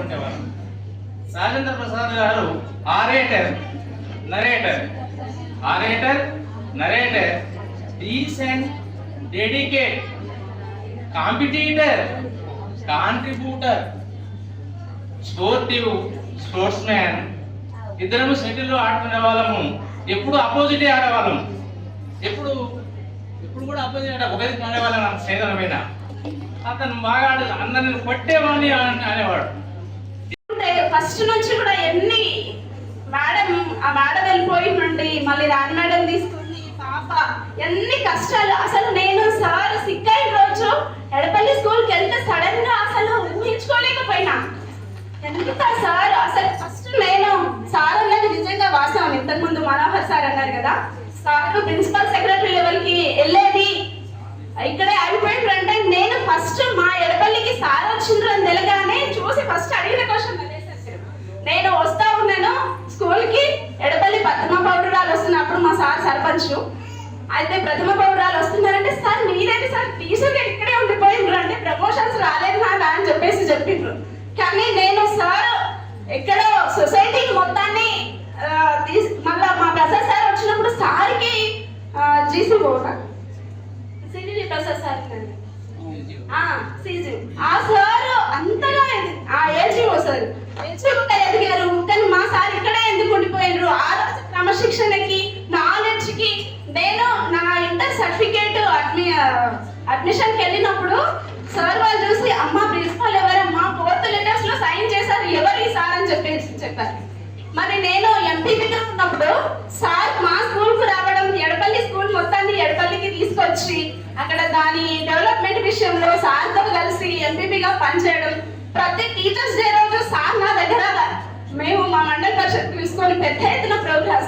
ఉండేవారు. Rajendra Prasad garu orator narrator. Orator narrator. Recent dedicate competitor contributor sportive sportsman ఇద్దరము సెటిల్లో ఆడుకునే వాళ్ళము. ఎప్పుడు అపోజిటే ఆడేవాళ్ళం ఎప్పుడు ఎప్పుడు కూడా అపోజిట్ ఆడ ఒకరి ఆడేవాళ్ళం. నాకు మీద. అతను బాగా ఆడు అందరిని కొట్టేవాడిని అనేవాడు అంటే ఫస్ట్ నుంచి కూడా ఎన్ని మేడం ఆ మేడం వెళ్ళిపోయి నుండి మళ్ళీ రాని మేడం తీసుకుంది. పాప ఎన్ని కష్టాలు. అసలు నేను సార్ సిక్ అయిన రోజు ఎడపల్లి స్కూల్కి వెళ్తే సడన్గా అసలు ఊహించుకోలేకపోయినా. ఎంత సార్? అసలు ఫస్ట్ నేను సార్ అన్నది నిజంగా వాస్తవం. ఇంతకు ముందు మనోహర్ సార్ అన్నారు కదా సార్ ప్రిన్సిపల్ సెక్రటరీ లెవెల్కి వెళ్ళేది. ఇక్కడే అయిపోయిండ్రు అంటే నేను ఫస్ట్ మా ఎడపల్లికి సార్ వచ్చిండ్రు అని తెలగానే చూసి ఫస్ట్ అడిగిన క్వశ్చన్ నేను వస్తా ఉన్నాను స్కూల్కి ఎడపల్లి ప్రథమ పౌరురాలు వస్తున్నప్పుడు మా సార్ సర్పంచ్. అయితే ప్రథమ పౌరురాలు వస్తున్నారంటే సార్ మీరేంటి సార్? టీచర్ ఇక్కడే ఉండిపోయిండ్రు అంటే ప్రమోషన్స్ రాలేదు నాకు అని చెప్పేసి చెప్పిండ్రు. కానీ నేను సార్ ఎక్కడో సొసైటీ మొత్తాన్ని మళ్ళా మా ప్రసాద్ సార్ వచ్చినప్పుడు సార్కి జీసీ పోనా సిరివి ప్రసాద్ సార్ సీజు ఆ సార్ అంతగా ఎది- ఆ ఏజీఓ సార్ ఏజీఓగా ఎదిగారు. కానీ మా సార్ ఇక్కడే ఎందుకు ఉండిపోయినారు? ఆ రోజు క్రమశిక్షణకి నాలెడ్జ్కి నేను నా ఇంటర్ సర్టిఫికేట్ అడ్మి అడ్మిషన్కి వెళ్ళినప్పుడు సార్ వాళ్ళు చూసి అమ్మ ప్రిన్సిపల్ ఎవరమ్మా ఫోర్త్ లెటర్స్లో సైన్ చేశారు. ఎవరు ఈ సార్? అని చెప్పేసి చెప్పారు. మరి నేను ఎంపీపీగా ఉన్నప్పుడు సార్ మా స్కూల్కు విషయంలో సార్తో కలిసి ఎంపీపీగా పనిచేయడం ప్రతి టీచర్స్ డే రోజు సార్ నా దగ్గర మేము మా మండల పరిషత్ తీసుకొని పెద్ద ఎత్తున ప్రోగ్రామ్స్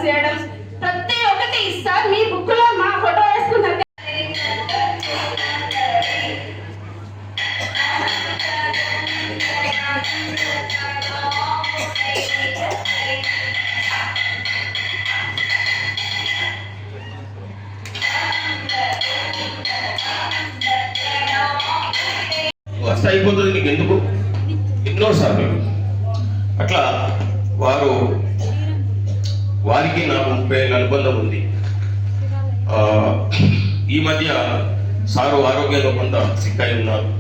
ఎన్నోసార్లు అట్లా వారు వారికి నాకు ముప్పై ఏళ్ళ అనుబంధం ఉంది. ఈ మధ్య సారు ఆరోగ్యంగా కొంత సిక్కై ఉన్నారు.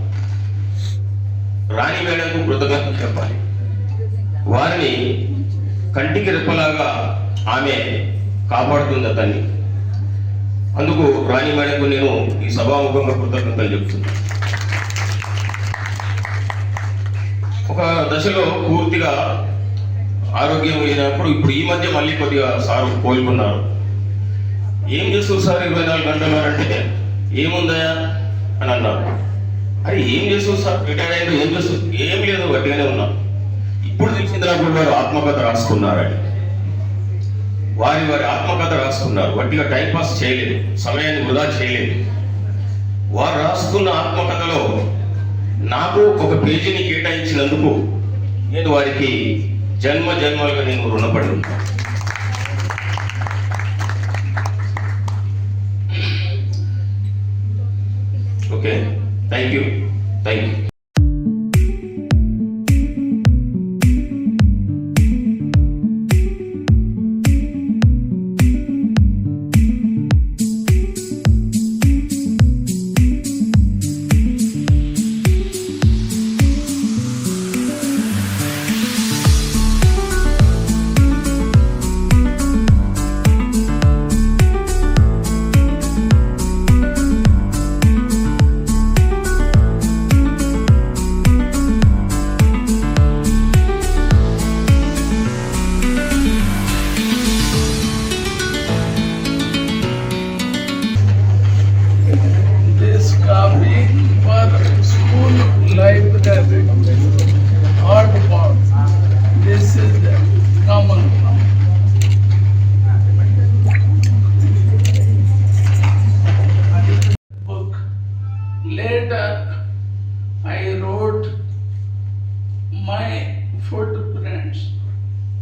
రాణి మేడంకు కృతజ్ఞతలు చెప్పాలి. వారిని కంటికి రెప్పలాగా ఆమె కాపాడుతుంది అతన్ని. అందుకు రాణి మేడంకు నేను ఈ సభాముఖంగా కృతజ్ఞతలు చెప్తున్నాను. ఒక దశలో పూర్తిగా ఆరోగ్యం అయినప్పుడు ఇప్పుడు ఈ మధ్య మళ్ళీ కొద్దిగా సారు కోలుకున్నారు. ఏం చేస్తారు సార్ ఇరవై నాలుగు గంటలు అంటే? ఏముందా అని అన్నారు. అరే ఏం చేస్తారు సార్? రిటైర్ అయింది ఏం చేస్తారు ఏం లేదు గట్టిగానే ఉన్నా. ఇప్పుడు తెలిసింది నాకు వారు ఆత్మకథ రాసుకున్నారని వారి వారి ఆత్మకథ రాసుకున్నారు. వట్టిగా టైం పాస్ చేయలేదు సమయాన్ని వృధా చేయలేదు. వారు రాసుకున్న ఆత్మకథలో నాకు ఒక పేజీని కేటాయించినందుకు నేను వారికి జన్మ జన్మలుగా నేను రుణపడి ఉంటాను. Okay? Thank you thank you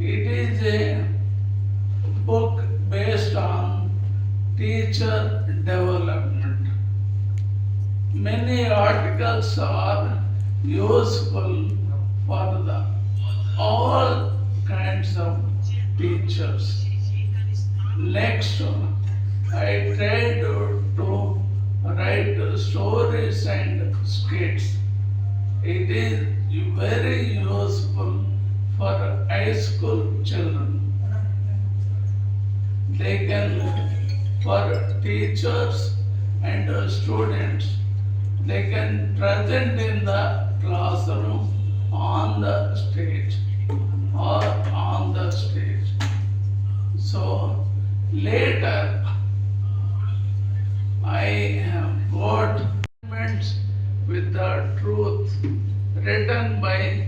It is a book based on teacher development. Many articles are useful for the all kinds of teachers. Next, I tried to write stories and skits. It is very useful for high school children. They can, for teachers and students, they can present in the classroom on the stage or on the stage. So later, I have got with the truth written by.